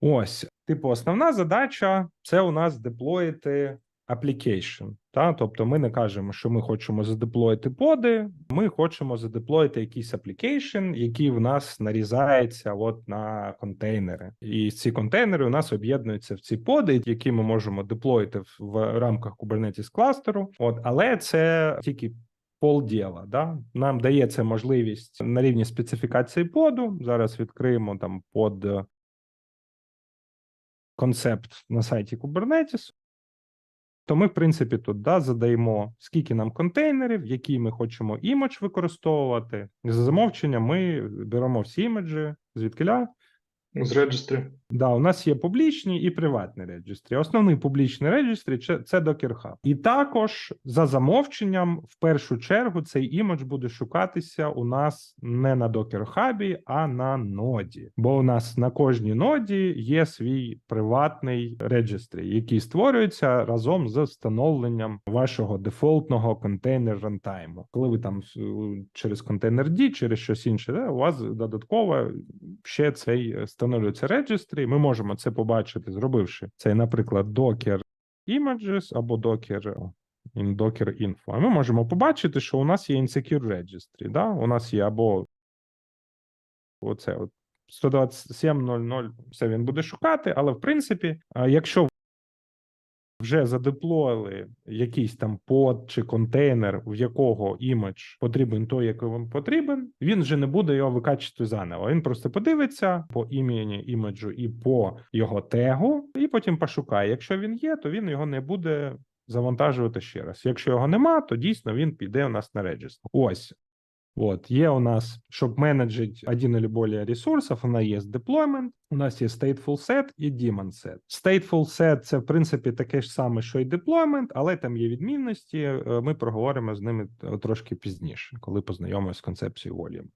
Ось, типу, основна задача це у нас деплоїти application. Та? Тобто ми не кажемо, що ми хочемо задеплоїти поди, ми хочемо задеплоїти якийсь application, який в нас нарізається от на контейнери. І ці контейнери у нас об'єднуються в ці поди, які ми можемо деплоїти в, рамках Kubernetes кластеру. От, але це тільки полділа. Да? Нам дається можливість на рівні специфікації поду. Зараз відкриємо там под концепт на сайті Kubernetes. То ми, в принципі, тут да, задаємо, скільки нам контейнерів, які ми хочемо імідж використовувати. За замовчення ми беремо всі іміджі, звідкиля. З реєстрі. Да, у нас є публічні і приватні реджестрі. Основний публічний реджестрі це Docker Hub. І також за замовченням, в першу чергу, цей імідж буде шукатися у нас не на Docker Hub, а на ноді. Бо у нас на кожній ноді є свій приватний реджестрі, який створюється разом з встановленням вашого дефолтного контейнер рантайму. Коли ви там е, через контейнер D, через щось інше, да, у вас додатково ще цей е, встановлюється реджестрі. H3. Ми можемо це побачити, зробивши цей, наприклад, Docker Images або Docker in Docker Info. А ми можемо побачити, що у нас є Insecure Registry. Да? У нас є або оце от 127.00, все він буде шукати, але в принципі, якщо вже задеплоїли якийсь там под чи контейнер, в якого імідж потрібен той, який вам потрібен, він вже не буде його викачувати заново. Він просто подивиться по імені іміджу і по його тегу, і потім пошукає. Якщо він є, то він його не буде завантажувати ще раз. Якщо його нема, то дійсно він піде у нас на реєстр. Ось. От, є у нас, щоб менеджить один или более ресурсів, у нас є deployment, у нас є stateful set і daemon set. Stateful set – це, в принципі, таке ж саме, що й deployment, але там є відмінності. е, Ми проговоримо з ними е, трошки пізніше, коли познайомимося з концепцією volume.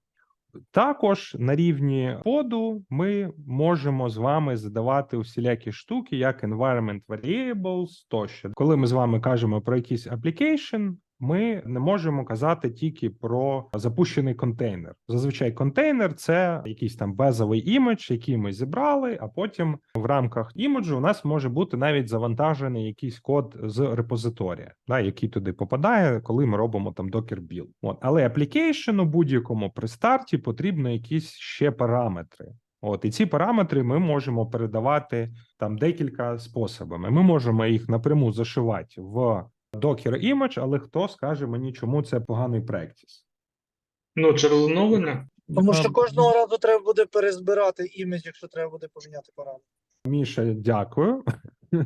Також на рівні поду ми можемо з вами задавати усілякі штуки, як environment variables тощо. Коли ми з вами кажемо про якийсь application, ми не можемо казати тільки про запущений контейнер. Зазвичай контейнер це якийсь там базовий імідж, який ми зібрали, а потім в рамках іміджу у нас може бути навіть завантажений якийсь код з репозиторія, да, який туди попадає, коли ми робимо там Docker build. От. Але application будь-якому при старті потрібно якісь ще параметри. От і ці параметри ми можемо передавати там декілька способами. Ми можемо їх напряму зашивати в Docker image, але хто скаже мені, чому це поганий практис? Ну, через оновлення. Тому що кожного разу треба буде перезбирати імідж, якщо треба буде поміняти параметр. Міша, дякую.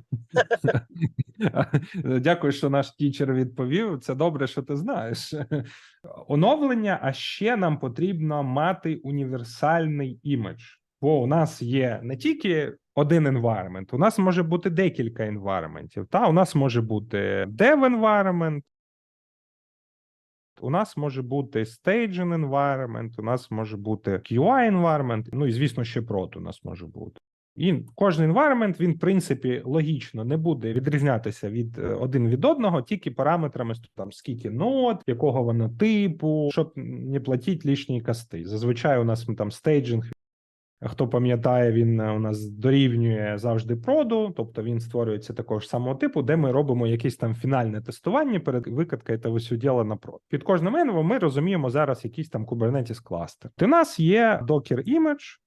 Дякую, що наш тічер відповів. Це добре, що ти знаєш. Оновлення, а ще нам потрібно мати універсальний імідж. Бо у нас є не тільки один environment, у нас може бути декілька environmentів. Та у нас може бути dev environment, у нас може бути staging environment, у нас може бути QI environment, ну і звісно, ще prod у нас може бути. І кожен environment, він, в принципі, логічно не буде відрізнятися від е, один від одного, тільки параметрами там скільки нод, якого воно типу, щоб не платити лишні кости. Зазвичай у нас там стейджинг. Хто пам'ятає, він е, у нас дорівнює завжди проду, тобто він створюється такого ж самого типу, де ми робимо якесь там фінальне тестування перед викаткою та діло на прод. Під кожним енвом ми розуміємо зараз якийсь там Kubernetes кластер. У нас є Docker Image,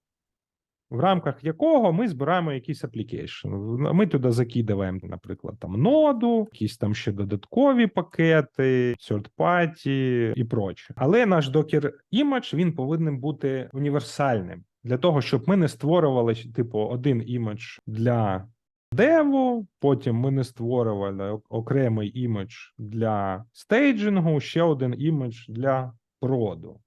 в рамках якого ми збираємо якийсь application. Ми туди закидуємо, наприклад, там ноду, якісь там ще додаткові пакети, party і проче. Але наш Docker Image він повинен бути універсальним для того, щоб ми не створювали типу один імідж для деву, потім ми не створювали окремий імідж для стейджингу, ще один імідж для проду.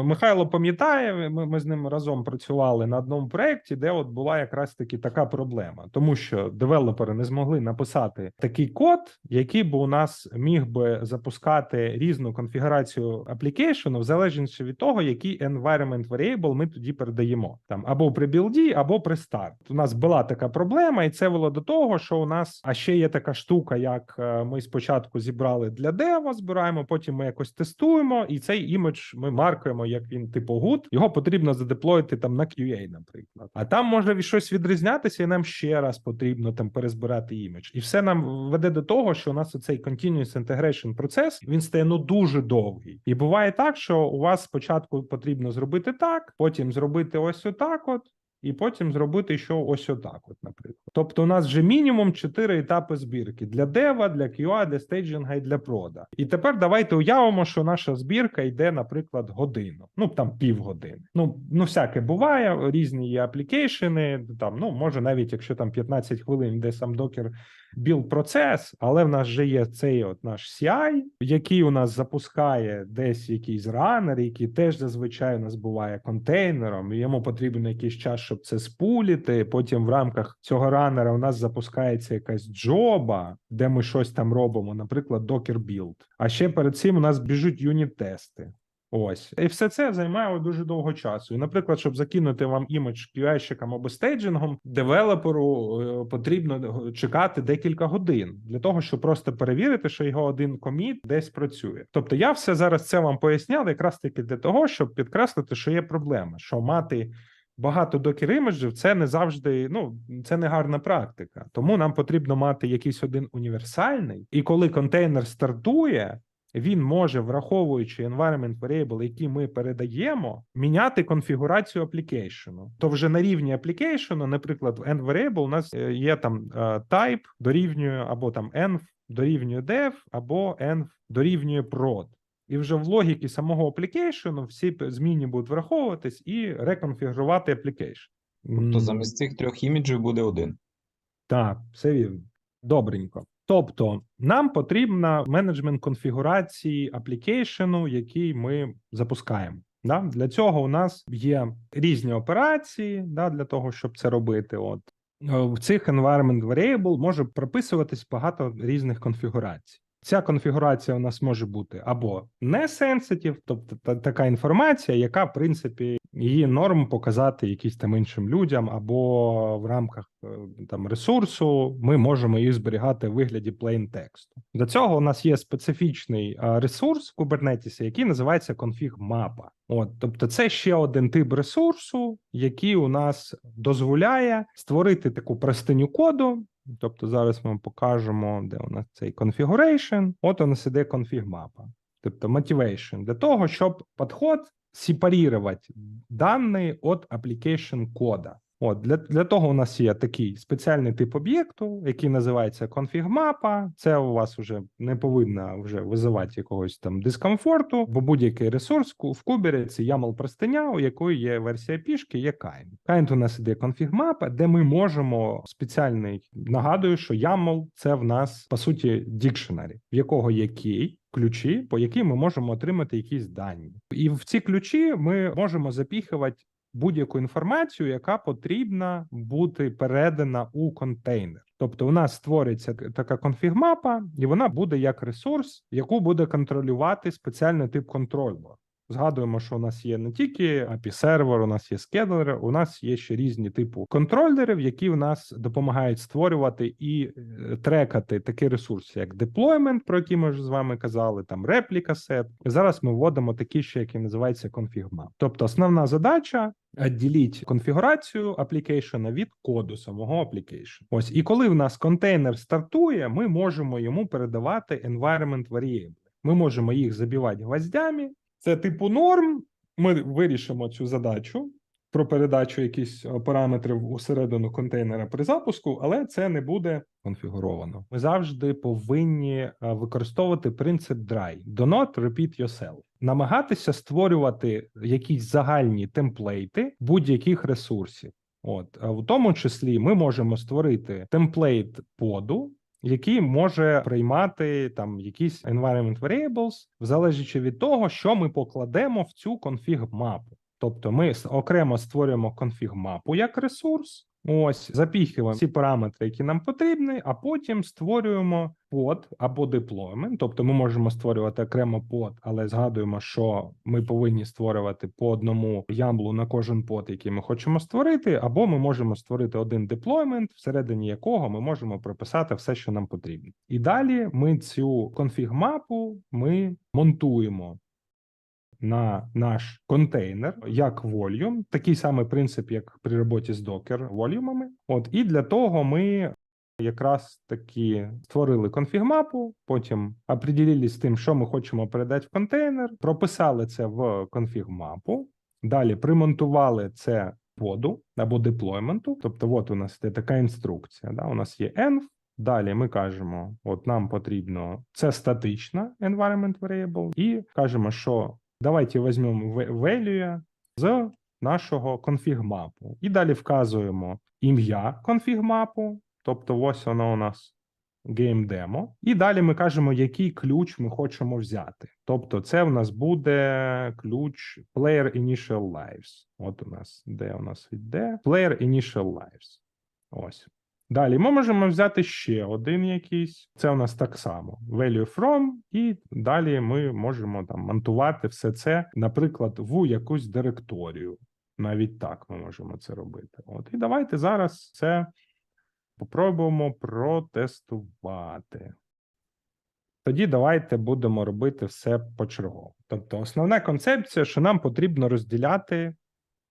Михайло пам'ятає, ми, ми з ним разом працювали на одному проєкті, де от була якраз таки така проблема, тому що девелопери не змогли написати такий код, який би у нас міг би запускати різну конфігурацію аплікейшену, в залежності від того, який environment variable ми тоді передаємо там або при білді, або при старт. У нас була така проблема, і це було до того, що у нас а ще є така штука, як е, ми спочатку зібрали для дева, збираємо, потім ми якось тестуємо, і цей імідж ми маркуємо знаємо, як він типу гуд, його потрібно задеплоїти там на QA, наприклад. А там може щось відрізнятися, і нам ще раз потрібно там перезбирати імідж. І все нам веде до того, що у нас оцей continuous integration процес він стає ну дуже довгий. І буває так, що у вас спочатку потрібно зробити так, потім зробити ось отак, от. І потім зробити що ось отак, от, наприклад. Тобто, у нас вже мінімум чотири етапи збірки для дева, для QA, для стейджинга і для прода. І тепер давайте уявимо, що наша збірка йде, наприклад, годину, ну там півгодини. Ну ну всяке буває, різні є аплікейшени. Там ну може навіть якщо там 15 хвилин йде сам докер білд процес, але в нас вже є цей от наш CI, який у нас запускає десь якийсь ранер, який теж зазвичай у нас буває контейнером. Йому потрібен якийсь час, щоб це спуліти. Потім в рамках цього ранера у нас запускається якась джоба, де ми щось там робимо, наприклад, Docker build. А ще перед цим у нас біжуть юніт-тести. Ось і все це займає дуже довго часу. І, наприклад, щоб закинути вам імідж QA-щикам або стейджингом, девелоперу е, потрібно чекати декілька годин для того, щоб просто перевірити, що його один коміт десь працює. Тобто, я все зараз це вам поясняв якраз таки для того, щоб підкреслити, що є проблема, що мати. Багато докер іміджів це не завжди ну це не гарна практика. Тому нам потрібно мати якийсь один універсальний, і коли контейнер стартує, він може, враховуючи environment variable, який ми передаємо, міняти конфігурацію аплікейшену. То вже на рівні аплікейшену, наприклад, в end variable у нас е, є там е, type дорівнює або там env дорівнює dev, або env дорівнює prod. І вже в логіки самого аплікейшену всі зміни будуть враховуватись і реконфігурувати аплікейшн. Тобто замість цих трьох іміджів буде один. Так, все вірно. Добренько. Тобто, нам потрібна менеджмент конфігурації аплікейшену, який ми запускаємо. Да? Для цього у нас є різні операції да, для того, щоб це робити. От Е, в цих environment variable може прописуватись багато різних конфігурацій. Ця конфігурація у нас може бути або не sensitive, тобто та, така інформація, яка в принципі її норм показати якісь там іншим людям, або в рамках е, там ресурсу ми можемо їх зберігати в вигляді plain тексту. Для цього у нас є специфічний е, ресурс в Kubernetes, який називається config мапа. От, тобто, це ще один тип ресурсу, який у нас дозволяє створити таку простиню коду. Тобто, зараз ми вам покажемо, де у нас цей configuration. От у нас іде config мапа. Тобто motivation для того, щоб підход сепарувати дані від application кода. От для, для того у нас є такий спеціальний тип об'єкту, який називається config мапа. Це у вас вже не повинно вже визивати якогось там дискомфорту, бо будь-який ресурс в кубері це YAML простиня, у якої є версія пішки, є kind. Kind у нас іде config мапа, де ми можемо спеціальний нагадую, що YAML – це в нас по суті dictionary, в якого є key, ключі, по яким ми можемо отримати якісь дані, і в ці ключі ми можемо запіхувати будь-яку інформацію, яка потрібна бути передана у контейнер. Тобто, у нас створиться така конфіг-мапа, і вона буде як ресурс, яку буде контролювати спеціальний тип контролера. Згадуємо, що у нас є не тільки API сервер, у нас є скедлери, у нас є ще різні типу контролерів, які в нас допомагають створювати і е, трекати такі ресурси, як deployment, про які ми вже з вами казали, там репліка сет. Зараз ми вводимо такі ще, які називаються config-map. Тобто, основна задача відділіть конфігурацію аплікейшена від коду самого аплікейшн. Ось і коли в нас контейнер стартує, ми можемо йому передавати environment variable. Ми можемо їх забивати гвоздями. Це типу норм. Ми вирішимо цю задачу про передачу якихось е, параметрів усередину контейнера при запуску, але це не буде конфігуровано. Ми завжди повинні е, використовувати принцип DRY – Do not repeat yourself. Намагатися створювати якісь загальні темплейти будь-яких ресурсів. От в тому числі ми можемо створити темплейт поду, який може приймати там якісь environment variables, залежачи від того, що ми покладемо в цю конфіг мапу. Тобто ми окремо створюємо конфіг мапу як ресурс. Ось запіхуємо ці параметри, які нам потрібні, а потім створюємо под або деплоймент. Тобто ми можемо створювати окремо под, але згадуємо, що ми повинні створювати по одному ямблу на кожен под, який ми хочемо створити, або ми можемо створити один деплоймент, всередині якого ми можемо прописати все, що нам потрібно. І далі ми цю конфіг-мапу ми монтуємо на наш контейнер як volume, такий самий принцип, як при роботі з Docker волюмами. От і для того ми якраз таки створили конфіг-мапу, потім определили з тим, що ми хочемо передати в контейнер, прописали це в конфіг-мапу. Далі примонтували це поду або деплойменту. Тобто, от у нас є така інструкція. Да? У нас є env, Далі ми кажемо: от нам потрібно це статична environment variable, і кажемо, що давайте візьмемо value з нашого конфіг-мапу. І далі вказуємо ім'я конфіг-мапу, тобто ось воно у нас game-demo. І далі ми кажемо, який ключ ми хочемо взяти. Тобто, це в нас буде ключ player initial lives. От у нас де у нас йде player initial lives. Ось. Далі ми можемо взяти ще один якийсь. Це у нас так само value from, і далі ми можемо там монтувати все це, наприклад, в якусь директорію. Навіть так ми можемо це робити. От і давайте зараз це попробуємо протестувати. Тоді давайте будемо робити все почергово. Тобто, основна концепція, що нам потрібно розділяти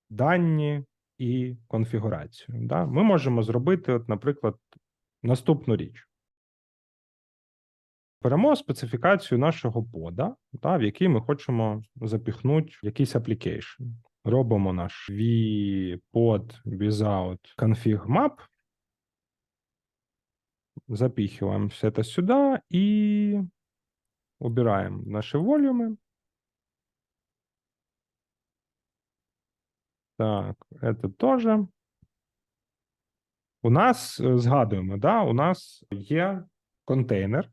дані і конфігурацію. Да? Ми можемо зробити, от, наприклад, наступну річ. Беремо специфікацію нашого пода, да, в який ми хочемо запіхнути якийсь application. Робимо наш vpod without config map. Запихиваем все это сюда и убираем наши волюмы. Так, это тоже. У нас е, згадуємо, да, у нас є контейнер,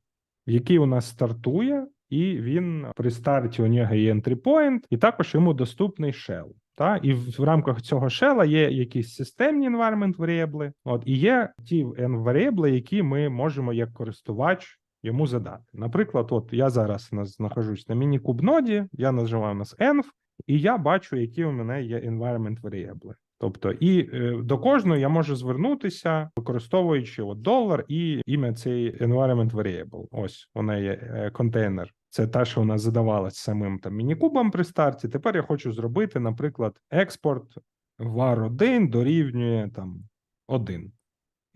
який у нас стартує, і він при старті у нього є entry point, і також йому доступний shell. Та, і в, рамках цього shell є якісь системні environment variable, от, і є ті variable, які ми можемо як користувач йому задати. Наприклад, от я зараз знаходжусь на міні-куб ноді, я називаю нас env, і я бачу, які у мене є environment variable. Тобто, і е, до кожної я можу звернутися, використовуючи от долар і ім'я цей environment variable. Ось вона є е, контейнер. Це та, що у нас задавалась самим там мінікубом при старті. Тепер я хочу зробити, наприклад, експорт var 1 дорівнює там 1.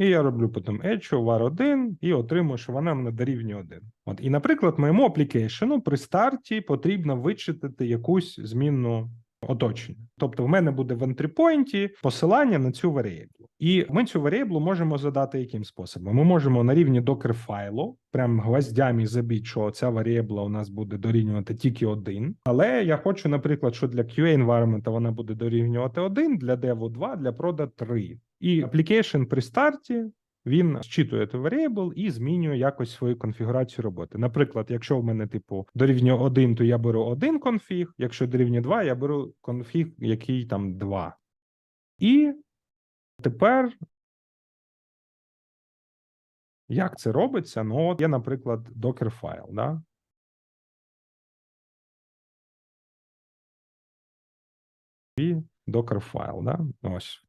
І я роблю потім echo var 1 і отримую, що вона мене дорівнює 1. От, і, наприклад, моєму аплікейшену при старті потрібно вичитати якусь змінну оточення. Тобто, в мене буде в ентріпойнті посилання на цю варіаблу. І ми цю варіаблу можемо задати яким способом? Ми можемо на рівні докер файлу, прям гвоздями забити, що ця варіабла у нас буде дорівнювати тільки один. Але я хочу, наприклад, що для QA environment вона буде дорівнювати 1, для Dev 2, для Proda 3. І application при старті він зчитує той variable і змінює якось свою конфігурацію роботи. Наприклад, якщо в мене типу дорівнює 1, то я беру один конфіг. Якщо дорівнює 2, я беру конфіг, який там 2. І тепер. Як це робиться? Ну, от є, наприклад, docker файл, да? І docker файл, да? Ось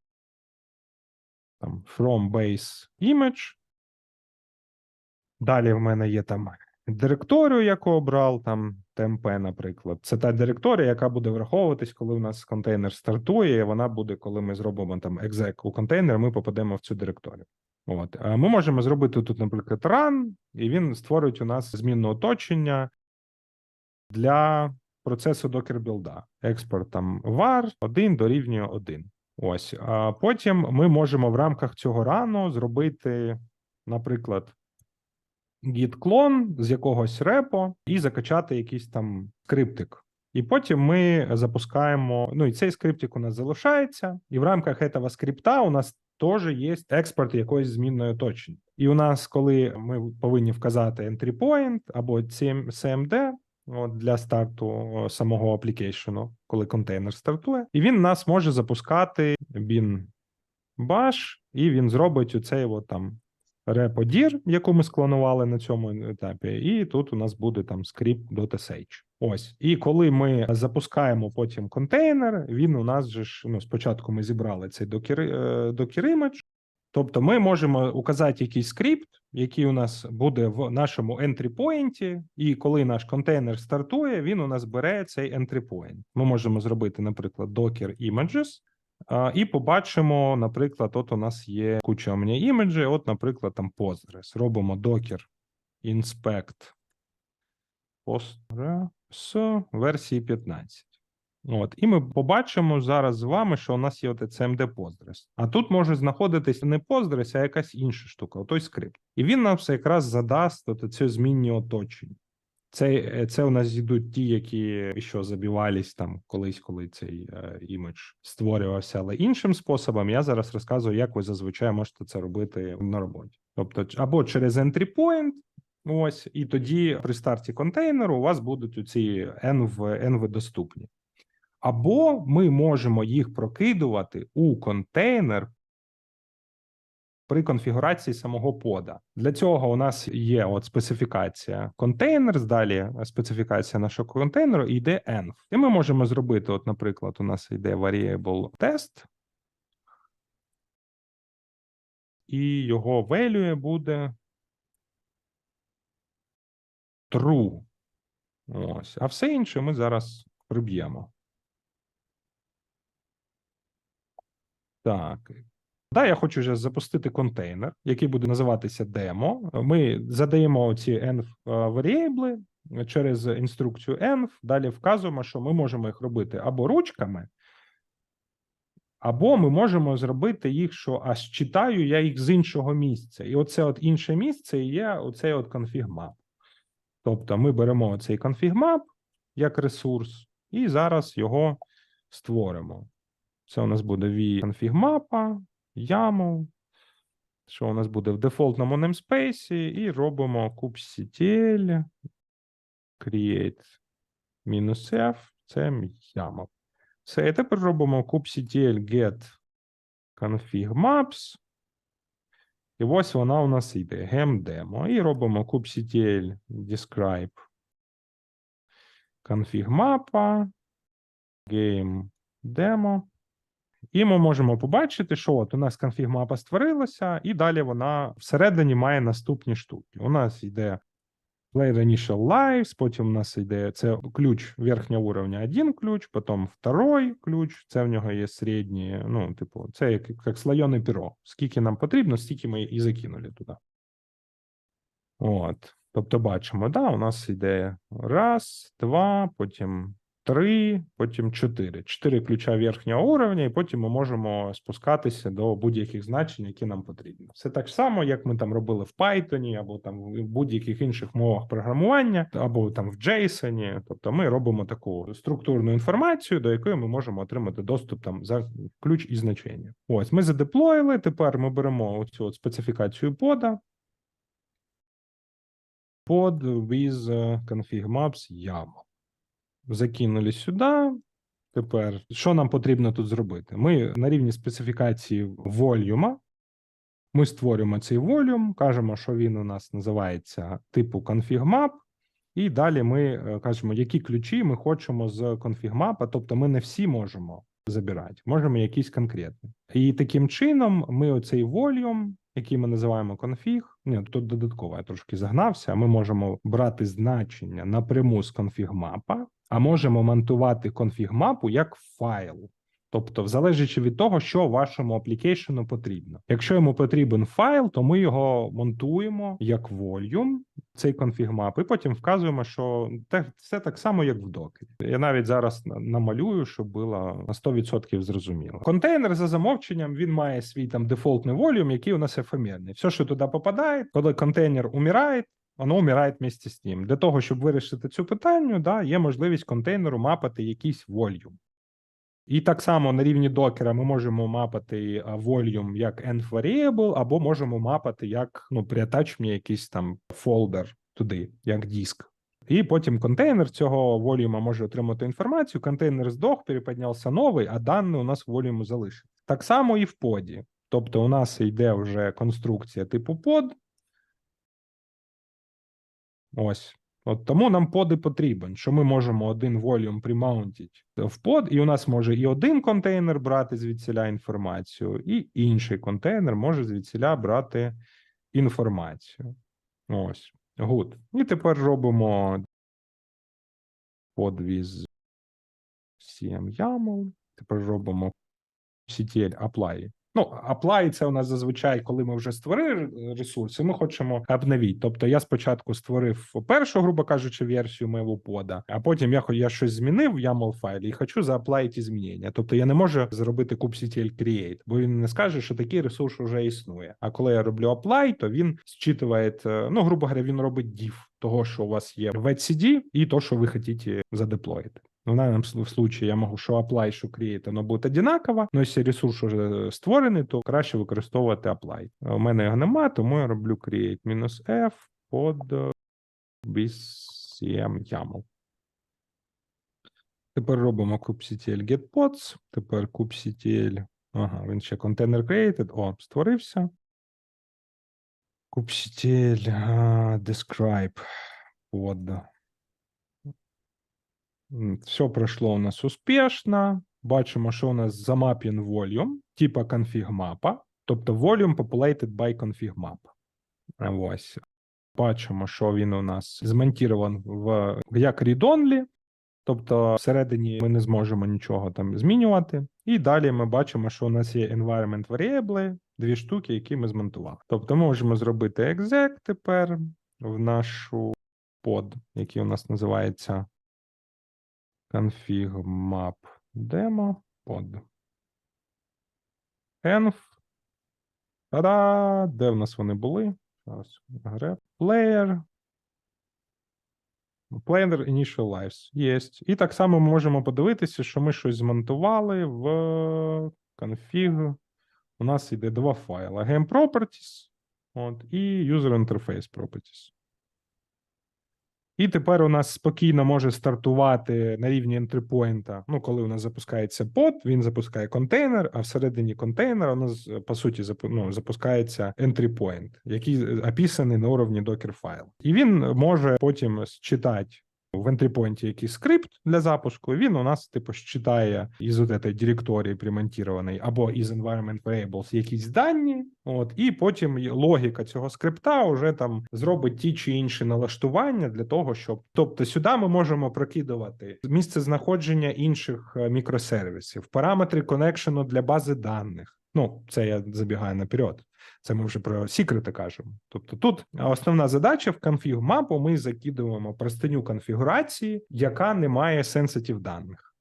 там from base image. Далі в мене є там директорію, яку обрав, там TMP, наприклад. Це та директорія, яка буде враховуватись, коли у нас контейнер стартує. і Вона буде, коли ми зробимо там exec у контейнер, ми попадемо в цю директорію. От ми можемо зробити тут, наприклад, run, і він створить у нас змінне оточення для процесу docker білда. Експорт там var 1 дорівнює 1. Ось, а потім ми можемо в рамках цього рану зробити, наприклад, git клон з якогось репо і закачати якийсь там скриптик. І потім ми запускаємо. Ну і цей скриптик у нас залишається, і в рамках этого скрипта у нас теж є експорт якоїсь змінної точки. І у нас, коли ми повинні вказати entry point або CM CMD, от, для старту самого аплікейшену, коли контейнер стартує, і він нас може запускати bin bash, і він зробить оцей от там реподір, яку ми склонували на цьому етапі, і тут у нас буде там script.sh. Ось, і коли ми запускаємо потім контейнер, він у нас же ж ну спочатку ми зібрали цей докер, е, докер image, Тобто ми можемо указати якийсь скрипт, який у нас буде в нашому point, і коли наш контейнер стартує, він у нас бере цей entry point. Ми можемо зробити, наприклад, docker images, і побачимо, наприклад, от у нас є куча у мене імеджі, от, наприклад, там Postgres. Робимо docker inspect Postgres версії 15. От, і ми побачимо зараз з вами, що у нас є от CMD Postgres. А тут може знаходитись не Postgres, а якась інша штука, той скрипт. І він нам все якраз задасть от це змінні оточення. Це, е, це у нас йдуть ті, які що забивались там колись, коли цей е, імідж створювався, але іншим способом. Я зараз розказую, як ви зазвичай можете це робити на роботі. Тобто, або через entry point, ось, і тоді при старті контейнеру у вас будуть ці env, env доступні. Або ми можемо їх прокидувати у контейнер при конфігурації самого пода. Для цього у нас є от специфікація контейнер, далі специфікація нашого контейнеру і йде env. І ми можемо зробити, от, наприклад, у нас йде variable test, і його value буде true. Ось, а все інше ми зараз приб'ємо. Так. Да, я хочу вже запустити контейнер, який буде називатися демо. Ми задаємо ці env варіабли через інструкцію env. Далі вказуємо, що ми можемо їх робити або ручками, або ми можемо зробити їх, що аж читаю я їх з іншого місця. І оце от інше місце і є оцей от config-map. Тобто ми беремо цей config-map як ресурс, і зараз його створимо. Це у нас буде v config мапа, YAML, що у нас буде в дефолтному namespace, і робимо kubectl create мінус F, це YAML. Все, і тепер робимо kubectl get config maps. І ось вона у нас йде gem-demo. І робимо kubectl describe config мапа, game demo. І ми можемо побачити, що от у нас конфіг мапа створилася, і далі вона всередині має наступні штуки. У нас йде Player Initial Lives, потім у нас йде це ключ верхнього уровня, один ключ, потім второй ключ. Це в нього є середні, ну, типу, це як, як слоєне піро. Скільки нам потрібно, стільки ми і закинули туди. От. Тобто бачимо, да, у нас йде раз, два, потім три, потім чотири. Чотири ключа верхнього уровня, і потім ми можемо спускатися до будь-яких значень, які нам потрібні. Все так само, як ми там робили в Python, або там в будь-яких інших мовах програмування, або там в JSON. Тобто ми робимо таку структурну інформацію, до якої ми можемо отримати доступ там за ключ і значення. Ось ми задеплоїли. Тепер ми беремо оцю специфікацію пода. Pod with config maps YAML закинули сюди. Тепер, що нам потрібно тут зробити? Ми на рівні специфікації волюма. Ми створюємо цей волюм, кажемо, що він у нас називається типу config-map, і далі ми е, кажемо, які ключі ми хочемо з config-map, тобто ми не всі можемо забирати, можемо якісь конкретні. І таким чином ми оцей волюм, який ми називаємо конфіг. ні, тут додатково я трошки загнався. Ми можемо брати значення напряму з config-map, а можемо монтувати config-мапу як файл. Тобто, в залежачи від того, що вашому аплікейшену потрібно. Якщо йому потрібен файл, то ми його монтуємо як volume, цей config-map, і потім вказуємо, що те- це так само, як в докері. Я навіть зараз намалюю, щоб було на 100% зрозуміло. Контейнер за замовченням він має свій там дефолтний volume, який у нас ефемерний. Все, що туди попадає, коли контейнер умирає, воно умирає вместе з ним. Для того, щоб вирішити цю питання, да, є можливість контейнеру мапати якийсь volume. І так само на рівні докера ми можемо мапати volume як env variable, або можемо мапати як ну, при attachment якийсь там фолдер туди, як диск. І потім контейнер цього волюма може отримати інформацію. Контейнер здох, переподнявся новий, а даний у нас в волюму залишиться. Так само і в поді. Тобто, у нас йде вже конструкція типу под. Ось От тому нам под і потрібен, що ми можемо один волюм примаунтити в под, і у нас може і один контейнер брати звідсіля інформацію, і інший контейнер може звідсіля брати інформацію. Ось. Good. І тепер робимо подвіз CM YAML. Тепер робимо CTL apply. Ну, apply це у нас зазвичай, коли ми вже створили ресурс, і ми хочемо обновити. Тобто я спочатку створив першу, грубо кажучи, версію моєго пода, а потім я, я щось змінив в YAML файлі і хочу зааплаїти змінення. Тобто я не можу зробити kubectl create, бо він не скаже, що такий ресурс вже існує. А коли я роблю apply, то він зчитує, е, ну, грубо говоря, він робить diff того, що у вас є в etcd, і то, що ви хочете задеплоїти. В данном сл- случае я можу що apply, що create, воно буде одинаково. Ну, якщо ресурс вже створений, то краще використовувати apply. У мене його нема, тому я роблю create мінус F под е, BCM YAML. Тепер робимо kubectl getpods, тепер kubectl, ага, він ще container created, о, створився. kubectl describe под все пройшло у нас успішно. Бачимо, що у нас замапін volume, типа config мапа, тобто volume populated by config map. Ось. Бачимо, що він у нас змонтірований в як read-only, тобто всередині ми не зможемо нічого там змінювати. І далі ми бачимо, що у нас є environment variable, дві штуки, які ми змонтували. Тобто ми можемо зробити exec тепер в нашу под, який у нас називається config map demo pod. env. Та-да! Де в нас вони були? Зараз player. Player initial lives. Єсть. І так само ми можемо подивитися, що ми щось змонтували в config. У нас йде два файла: game properties от, і user interface properties. І тепер у нас спокійно може стартувати на рівні entry-point. Ну, коли у нас запускається под, він запускає контейнер, а всередині контейнера у нас е, по суті ну, запускається entry-point, який е, описаний на уровні докер файл. І він може потім считати в entry-point якийсь скрипт для запуску. Він у нас типу считає із от этой директорії примонтірованої або із environment variables якісь дані. От і потім логіка цього скрипта вже там зробить ті чи інші налаштування для того, щоб тобто сюди ми можемо прокидувати місце знаходження інших е, мікросервісів, параметри коннекшену для бази даних. Ну, це я забігаю наперед. Це ми вже про секрети кажемо. Тобто, тут основна задача в конфіг мапу ми закидуємо простиню конфігурації, яка не має сенситів даних.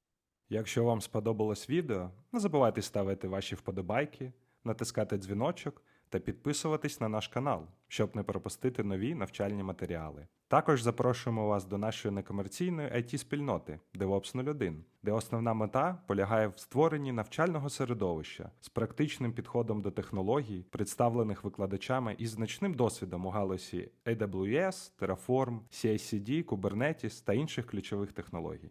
Якщо вам сподобалось відео, не забувайте ставити ваші вподобайки, натискати дзвіночок та підписуватись на наш канал, щоб не пропустити нові навчальні матеріали. Також запрошуємо вас до нашої некомерційної it спільноти DevOps 01, де основна мета полягає в створенні навчального середовища з практичним підходом до технологій, представлених викладачами із значним досвідом у галузі AWS, Terraform, CI/CD, Kubernetes та інших ключових технологій.